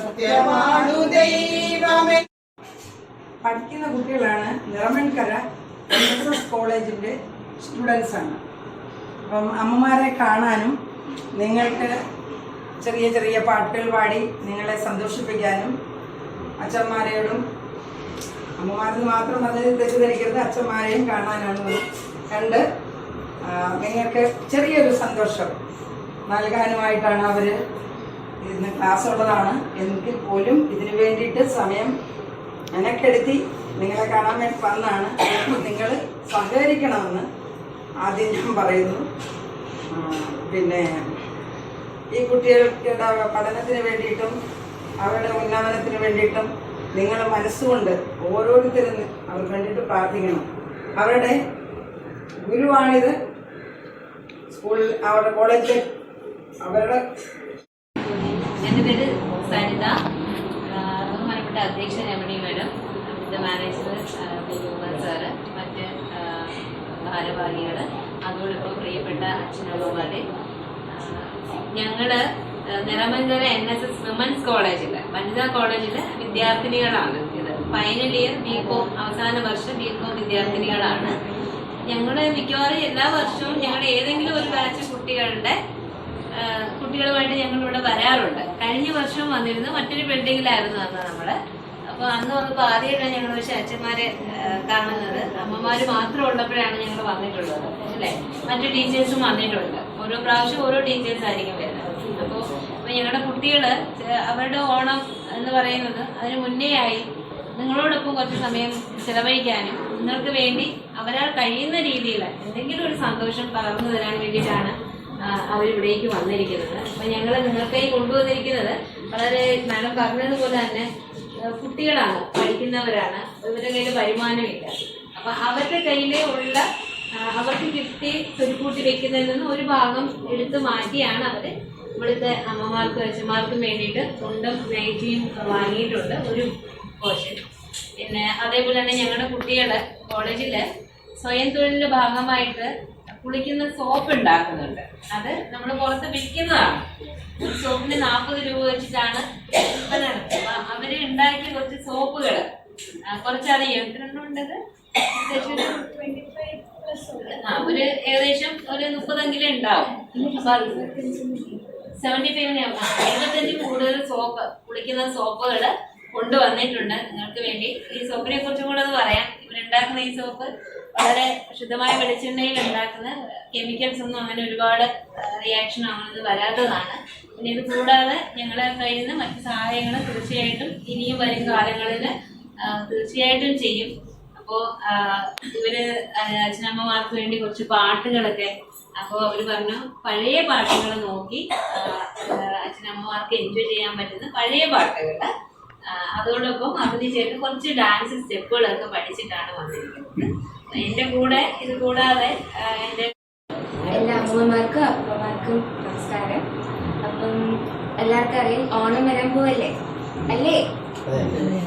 സത്യമാണു ദൈവമേ പഠിക്കുന്ന കുട്ടികളാണ് Niramankara N S S students ആണ് അപ്പം അമ്മമാരെ കാണാനും നിങ്ങൾക്ക് ചെറിയ ചെറിയ പാട്ടുകൾ പാടി നിങ്ങളെ സന്തോഷിപ്പിക്കാനും അച്ഛന്മാരോടും അമ്മമാരിൽ മാത്രം അത് തെറ്റിദ്ധരിക്കരുത് അച്ഛന്മാരെയും കാണാനാണ്. കണ്ട് നിങ്ങൾക്ക് ചെറിയൊരു സന്തോഷം നൽകാനുമായിട്ടാണ് അവർ ഇന്ന് ക്ലാസ് ഉള്ളതാണ്. എങ്കിൽ പോലും ഇതിന് വേണ്ടിയിട്ട് സമയം മെനക്കെടുത്തി നിങ്ങളെ കാണാൻ വേണ്ടി വന്നാണ് നിങ്ങൾ സഹകരിക്കണമെന്ന് ആദ്യം ഞാൻ പറയുന്നു. പിന്നെ ഈ കുട്ടികൾക്ക് പഠനത്തിന് വേണ്ടിയിട്ടും അവരുടെ ഉന്നമനത്തിന് വേണ്ടിയിട്ടും നിങ്ങൾ മനസ്സുകൊണ്ട് ഓരോരുത്തരും അവർക്ക് വേണ്ടിയിട്ട് പ്രാർത്ഥിക്കണം. അവരുടെ ഗുരുവാണിത് സ്കൂളിൽ അവരുടെ കോളേജിൽ അവരുടെ എന്റെ പേര് സരിത. ബഹുമാനപ്പെട്ട അധ്യക്ഷ രമണി മാഡം ഇത് മാനേജർ ഗുരുകുമാർ സാറ് മറ്റ് ഭാരവാഹികൾ അതോടൊപ്പം പ്രിയപ്പെട്ട അച്ഛനമ്മമാരെ ഞങ്ങൾ Niramankara N S S women's കോളേജിൽ വനിതാ കോളേജിൽ വിദ്യാർത്ഥിനികളാണ് ഇത്. ഫൈനൽ ഇയർ ബി കോം അവസാന വർഷം ബി കോം വിദ്യാർത്ഥിനികളാണ്. ഞങ്ങൾ മിക്കവാറും എല്ലാ വർഷവും ഞങ്ങളുടെ ഏതെങ്കിലും ഒരു ബാച്ച് കുട്ടികളുടെ കുട്ടികളുമായിട്ട് ഞങ്ങൾ ഇവിടെ വരാറുണ്ട്. കഴിഞ്ഞ വർഷം വന്നിരുന്നു. മറ്റൊരു ബിൽഡിങ്ങിലായിരുന്നു അന്ന് നമ്മൾ. അപ്പൊ അന്ന് വന്നപ്പോ ആദ്യമായിട്ടാണ് ഞങ്ങൾ പക്ഷെ അച്ഛന്മാരെ കാണുന്നത്. അമ്മമാര് മാത്രം ഉള്ളപ്പോഴാണ് ഞങ്ങൾ വന്നിട്ടുള്ളത്. അല്ലേ? മറ്റു ടീച്ചേഴ്സും വന്നിട്ടുണ്ട്. ഓരോ പ്രാവശ്യം ഓരോ ടീച്ചേഴ്സ് ആയിരിക്കും വരുന്നത്. അപ്പോ അപ്പൊ ഞങ്ങളുടെ കുട്ടികൾ അവരുടെ ഓണം എന്ന് പറയുന്നത് അതിന് മുന്നേ ആയി. നിങ്ങളോടൊപ്പം കുറച്ച് സമയം ചെലവഴിക്കാനും നിങ്ങൾക്ക് വേണ്ടി അവരാൾ കഴിയുന്ന രീതിയിൽ എന്തെങ്കിലും ഒരു സന്തോഷം പകർന്നു തരാൻ വേണ്ടിയിട്ടാണ് അവരിവിടേക്ക് വന്നിരിക്കുന്നത്. അപ്പം ഞങ്ങൾ നിങ്ങൾക്കായി കൊണ്ടുവന്നിരിക്കുന്നത് വളരെ മാഡം പറഞ്ഞതുപോലെ തന്നെ കുട്ടികളാണ് പഠിക്കുന്നവരാണ്. ഇവരുടെ കയ്യിൽ വരുമാനമില്ല. അപ്പം അവരുടെ കയ്യിലെ ഉള്ള അവർക്ക് കിട്ടി സ്വരുക്കൂട്ടി വെക്കുന്നതിൽ നിന്ന് ഒരു ഭാഗം എടുത്തു മാറ്റിയാണ് അവർ ഇവിടുത്തെ അമ്മമാർക്കും അച്ഛന്മാർക്കും വേണ്ടിയിട്ട് മുണ്ടും നൈറ്റിയും വാങ്ങിയിട്ടുണ്ട് ഒരു പോർഷൻ. പിന്നെ അതേപോലെ തന്നെ ഞങ്ങളുടെ കുട്ടികൾ കോളേജിൽ സ്വയം തൊഴിലിന്റെ ഭാഗമായിട്ട് കുളിക്കുന്ന സോപ്പ് ഉണ്ടാക്കുന്നുണ്ട്. അത് നമ്മൾ പുറത്ത് വിൽക്കുന്നതാണ്. ഒരു സോപ്പിന് നാൽപ്പത് രൂപ വെച്ചിട്ടാണ് വിൽപ്പന അവർ ഉണ്ടാക്കിയ കുറച്ച് സോപ്പുകൾ കുറച്ചറിയാം എത്ര എണ്ണം ഉണ്ടത്? ഏകദേശം ഒരു ഏകദേശം ഒരു മുപ്പതെങ്കിലും ഉണ്ടാവും. സെവന്റി ഫൈവിന് എഴുപത്തഞ്ച് കൂടുതൽ സോപ്പ് കുളിക്കുന്ന സോപ്പുകൾ കൊണ്ടുവന്നിട്ടുണ്ട്. നിങ്ങൾക്ക് വേണ്ടി ഈ സോപ്പിനെ കുറിച്ചും കൂടെ ഒന്ന് പറയാം. ഇവരുണ്ടാക്കുന്ന ഈ സോപ്പ് വളരെ ശുദ്ധമായ വെളിച്ചെണ്ണയിൽ ഉണ്ടാക്കുന്ന കെമിക്കൽസ് ഒന്നും അങ്ങനെ ഒരുപാട് റിയാക്ഷൻ ആവുന്നത് വരാത്തതാണ്. പിന്നെ ഇത് കൂടാതെ ഞങ്ങളെ കയ്യിൽ നിന്ന് മറ്റ് സഹായങ്ങൾ തീർച്ചയായിട്ടും ഇനിയും വരും കാലങ്ങളിൽ തീർച്ചയായിട്ടും ചെയ്യും. അപ്പോൾ ഇവർ അച്ഛനമ്മമാർക്ക് വേണ്ടി കുറച്ച് പാട്ടുകളൊക്കെ അപ്പോൾ അവർ പറഞ്ഞു പഴയ പാട്ടുകൾ നോക്കി അച്ഛനമ്മമാർക്ക് എൻജോയ് ചെയ്യാൻ പറ്റുന്ന പഴയ പാട്ടുകൾ. അതോടൊപ്പം അതിന് ചേർത്ത് കുറച്ച് ഡാൻസ് സ്റ്റെപ്പുകളൊക്കെ പഠിച്ചിട്ടാണ് വന്നിരിക്കുന്നത്. എന്റെ കൂടെ ഇത് കൂടാതെ എല്ലാ അമ്മമാർക്കും അപ്പമാർക്കും നമസ്കാരം. അപ്പം എല്ലാവർക്കും അറിയാം ഓണം വരാൻ പോവല്ലേ? അല്ലേ?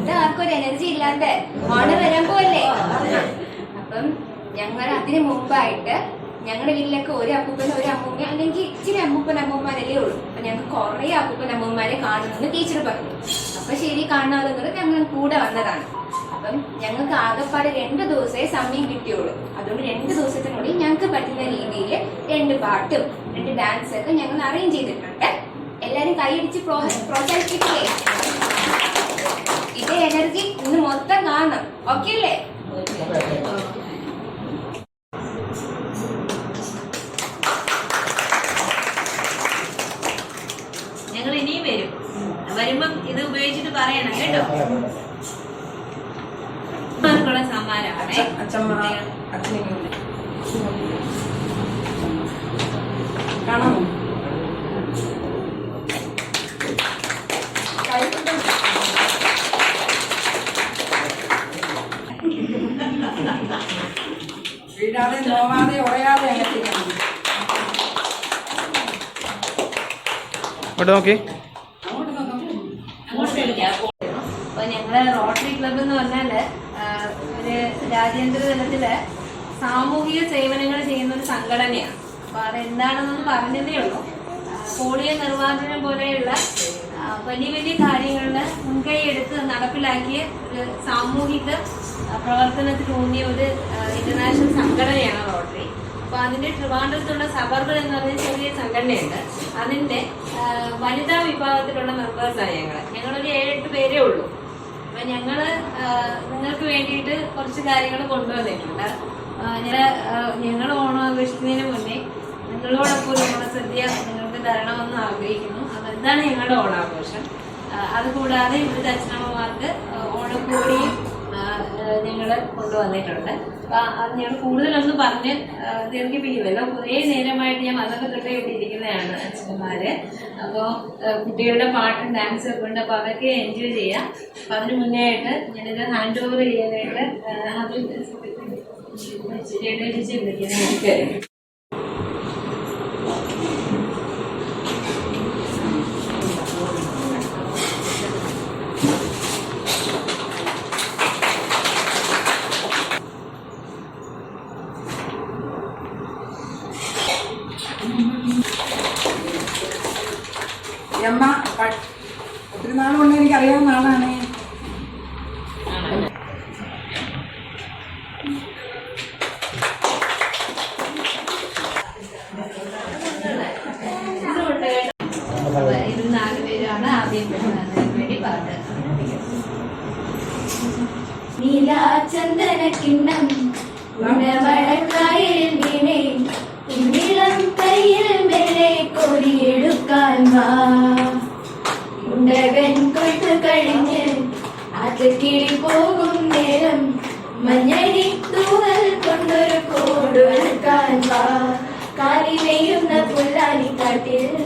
ഇത് ആർക്കും ഒരു എനർജി ഇല്ലാണ്ട് ഓണം വരാൻ പോവല്ലേ? അപ്പം ഞങ്ങൾ അതിനു മുമ്പായിട്ട് ഞങ്ങളുടെ വീട്ടിലൊക്കെ ഒരു അപ്പൂപ്പൻ ഒരു അമ്മൂമ്മ അല്ലെങ്കിൽ ഇച്ചിരി അമ്മൂപ്പൻ അമ്മൂമ്മമാരല്ലേ ഉള്ളൂ. അപ്പൊ ഞങ്ങൾക്ക് കുറെ അപ്പൂപ്പൻ അമ്മൂമ്മമാരെ കാണുമെന്ന് ടീച്ചർ പറഞ്ഞു. അപ്പൊ ശരി കാണാമെന്നത് ഞങ്ങൾ കൂടെ വന്നതാണ്. അപ്പം ഞങ്ങൾക്ക് ആകെപ്പാടെ രണ്ട് ദിവസമേ സമയം കിട്ടിയുള്ളൂ. അതുകൊണ്ട് രണ്ട് ദിവസത്തിനുള്ളിൽ ഞങ്ങൾക്ക് പറ്റുന്ന രീതിയിൽ രണ്ട് പാട്ടും രണ്ട് ഡാൻസ് ഒക്കെ ഞങ്ങൾ അറേഞ്ച് ചെയ്തിട്ടുണ്ട്. എല്ലാവരും കൈയടിച്ച് പ്രോ- പ്രോത്സാഹിപ്പിക്കില്ലേ ഇതേ എനർജി ഇന്ന് മൊത്തം കാണണം. ഓക്കെ അല്ലേ? ഞങ്ങൾ ഇനിയും വരും. വരുമ്പം ഇത് ഉപയോഗിച്ചിട്ട് പറയണം കേട്ടോ. അച്ഛനെയും കാണാമോ? വീഴാതെ നോവാതെ ഉറയാതെ അങ്ങോട്ട് നോക്കി. അപ്പൊ ഞങ്ങൾ റോട്ടറി ക്ലബ്ബ് എന്ന് പറഞ്ഞാൽ രാജ്യാന്തര തലത്തിൽ സാമൂഹിക സേവനങ്ങൾ ചെയ്യുന്ന ഒരു സംഘടനയാണ് അപ്പൊ അതെന്താണെന്നൊന്ന് പറഞ്ഞതേ ഉള്ളൂ. പോളിയ നിർമ്മാർജനം പോലെയുള്ള വലിയ വലിയ കാര്യങ്ങളിൽ മുൻകൈ എടുത്ത് നടപ്പിലാക്കിയ ഒരു സാമൂഹിക പ്രവർത്തനത്തിലൂന്നിയ ഒരു ഇന്റർനാഷണൽ സംഘടനയാണ് റോട്ടറി അപ്പോൾ അതിന്റെ ട്രിവാൻഡ്രത്തുള്ള സബർബൻ എന്ന് പറഞ്ഞ ചെറിയ സംഘടനയുണ്ട്. അതിന്റെ വനിതാ വിഭാഗത്തിലുള്ള മെമ്പേഴ്സാണ് ഞങ്ങൾ ഞങ്ങളൊരു ഏഴെട്ട് പേരേ ഉള്ളൂ. അപ്പൊ ഞങ്ങൾ നിങ്ങൾക്ക് വേണ്ടിയിട്ട് കുറച്ച് കാര്യങ്ങൾ കൊണ്ടുവന്നിട്ടുണ്ട്. ഞാൻ ഞങ്ങൾ ഓണം ആഘോഷിക്കുന്നതിന് മുന്നേ നിങ്ങളോടൊപ്പം ഓണസദ്യ നിങ്ങൾക്ക് തരണമെന്ന് ആഗ്രഹിക്കുന്നു. അപ്പൊ എന്താണ് ഞങ്ങളുടെ ഓണാഘോഷം? അതുകൂടാതെ ഇവിടുത്തെ അച്ഛനമ്മമാർക്ക് കൊണ്ടുവന്നിട്ടുണ്ട് അപ്പൊ അത് ഞാൻ കൂടുതലൊന്നും പറഞ്ഞ് ദീർഘിപ്പിക്കുമല്ലോ കുറേ നേരമായിട്ട് ഞാൻ അതൊക്കെ തൊട്ട് ഇരിക്കുന്നതാണ് അച്ഛന്മാര് അപ്പോൾ കുട്ടികളുടെ പാട്ടും ഡാൻസും ഒക്കെ ഉണ്ട് അപ്പോൾ അതൊക്കെ എൻജോയ് ചെയ്യാം അപ്പം അതിന് മുന്നേ ആയിട്ട് ഞാനിത് ഹാൻഡ് ഓവർ ചെയ്യാനായിട്ട് അതിൽ അത് ചേട്ടനെ ചേച്ചി ഇത് നാല് പേരാണ് ആദ്യം വേണ്ടി പാട്ട് നീലാചന്ദന കിണ്ണം മഴക്കായൽ വീണേ ഇളം കയ്യിൽ മെല്ലെ കൊടിയെടുക്കാൻ വാ. ഉണ്ടകൻ കൊയ്ത്ത് കഴിഞ്ഞ് അത് കിളി പോകും നേരം മഞ്ഞടി തൂവൽ കൊണ്ടൊരു കൊടുക്കാൻ വാ. കാലി വെയ്യുന്ന പുല്ലാലിക്കാട്ടിൽ കണ്ണി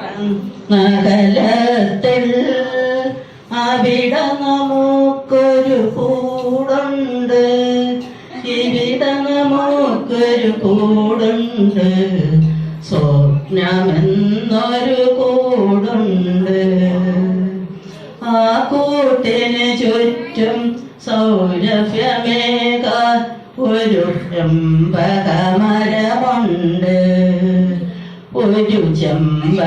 വേണം നഗലത്തിൽ അവിടെ നമുക്കൊരു കൂടുണ്ട്. ഇവിടെ നമുക്കൊരു കൂടുണ്ട്. സ്വപ്നമെന്നൊരു കൂടുണ്ട്. ആ കൂട്ടിന് ചുറ്റും സൗരഭ്യമേക ഒരു ചെമ്പകമരമുണ്ട്. ഒരു ചെമ്പകമരമുണ്ട്.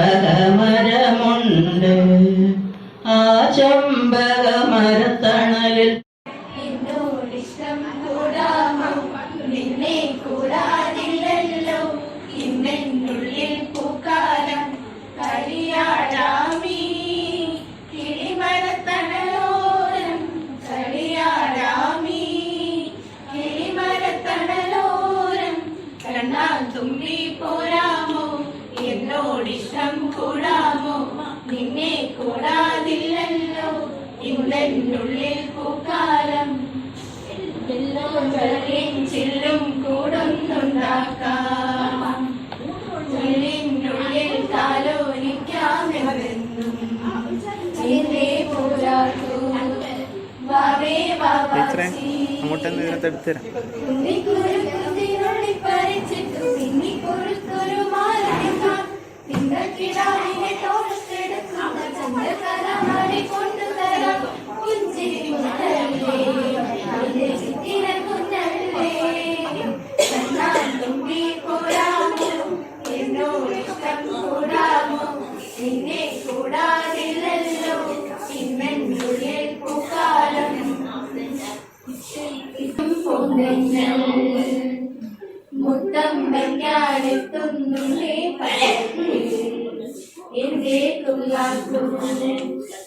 ടീച്ചറെ അങ്ങോട്ട് ഇതിനകത്ത് എടുത്തുതരാം കിടാവിനെ തോർത്തെടുക്കാം ചന്ദ്രകല മാറിക്കൊണ്ടു തരാം. പുഞ്ചിരി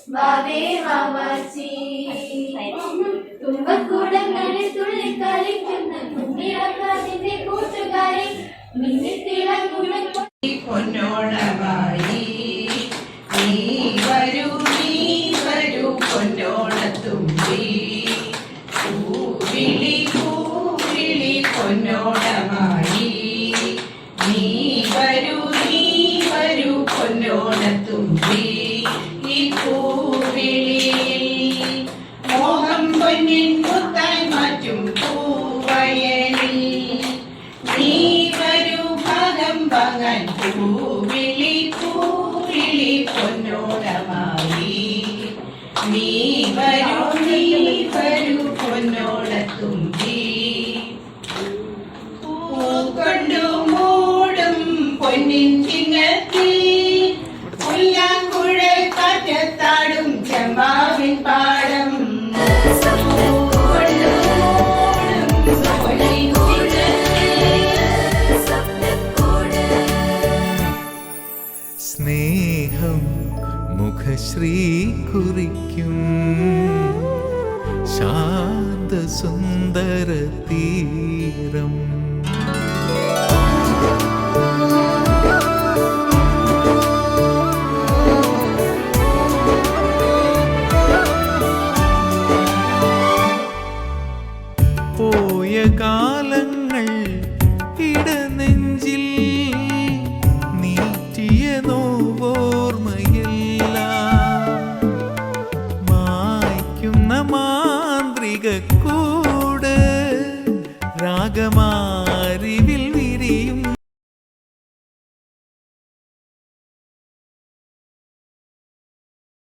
Bobby. Uhum.